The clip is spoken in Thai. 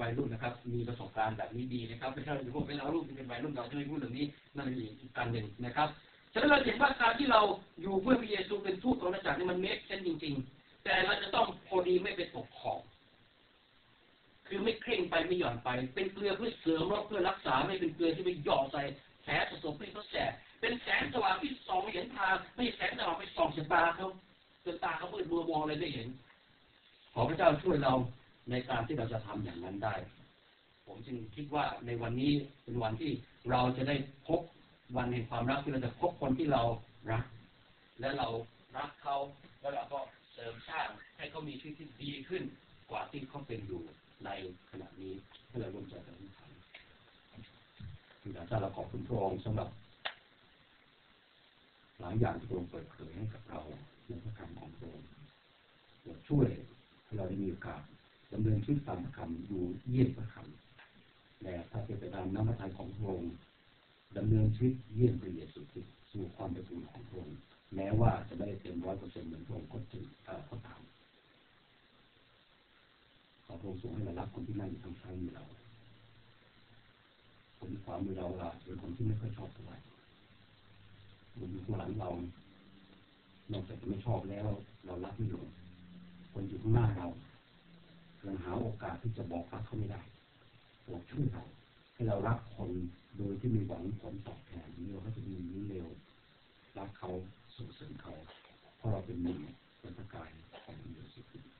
วัยรุ่นนะครับ มีประสบการณ์แบบนี้ดีนะครับไม่ใช่พวกเป็นเอาลูกเป็นวัยรุ่นเราจะไม่พูดเรื่องนี้นั่นอีกการหนึ่งนะครับฉะนั้นเราเห็นว่าการที่เราอยู่เพื่อพระเยซูเป็นทูตของพระเจ้านี่มันเมคเซนจริง ๆ แต่เราจะต้องพอดีไม่ไปตกขอบคือไม่เคร่งไปไม่หย่อนไป เป็นเกลือเพื่อเสริมรบเพื่อรักษาไม่เป็นเกลือที่ไปหย่อใส่แผลสะสมให้เขาแสบเป็นแสงสว่างที่ส่องเห็นทางไม่ใช่แสงสว่างไปส่องเสียตาเขาจนตาเขามืดมัวมองอะไรไม่เห็นขอพระเจ้าช่วยเรา ในการที่เราจะทำอย่างนั้นได้ ผมจึงคิดว่าในวันนี้เป็นวันที่เราจะได้พบวันแห่งความรักที่เราจะพบคนที่เรารัก และเรารักเขาแล้วเราก็เสริมสร้างให้เขามีชีวิตที่ดีขึ้นกว่าที่เขาเป็นอยู่ในขณะนี้เพื่อร่วมใจกันทุกท่านคุณอาจารย์เราขอบคุณพระองค์สำหรับหลายอย่างที่พระองค์เปิดเผยให้กับเราในพระคำของพระองค์ช่วยให้เราได้มีโอกาส ดำเนินชีวิตตามคำอยู่เยี่ยมพระคำและถ้าเป็นไปตามน้ำพระทัยของพระองค์ดำเนินชีวิตเยี่ยมพระเยซูคริสต์สู่ความเป็นจริงของพระองค์แม้ว่าจะไม่ได้เต็มร้อยเปอร์เซ็นต์เหมือนพระองค์ก็จริงก็ตามขอพระองค์ทรงให้เรารักคนที่นั่งอยู่ทางซ้ายมือเราคนขวามือเราล่ะเป็นคนที่ไม่ค่อยชอบเท่าไหร่คนอยู่ข้างหลังเรา นอกจากจะไม่ชอบแล้ว เรารักไม่ลงคนอยู่ข้างหน้าเรา โอกาสที่จะบอกรักเขาไม่ได้โปรดช่วยเราให้เรารักคนโดยที่มีหวังผลตอบแทนนี้เราก็จะมีนี้เร็วรักเขาส่งเสริมเขาเพราะเราเป็นหนึ่งเป็นประกายของพระเยซูคริสต์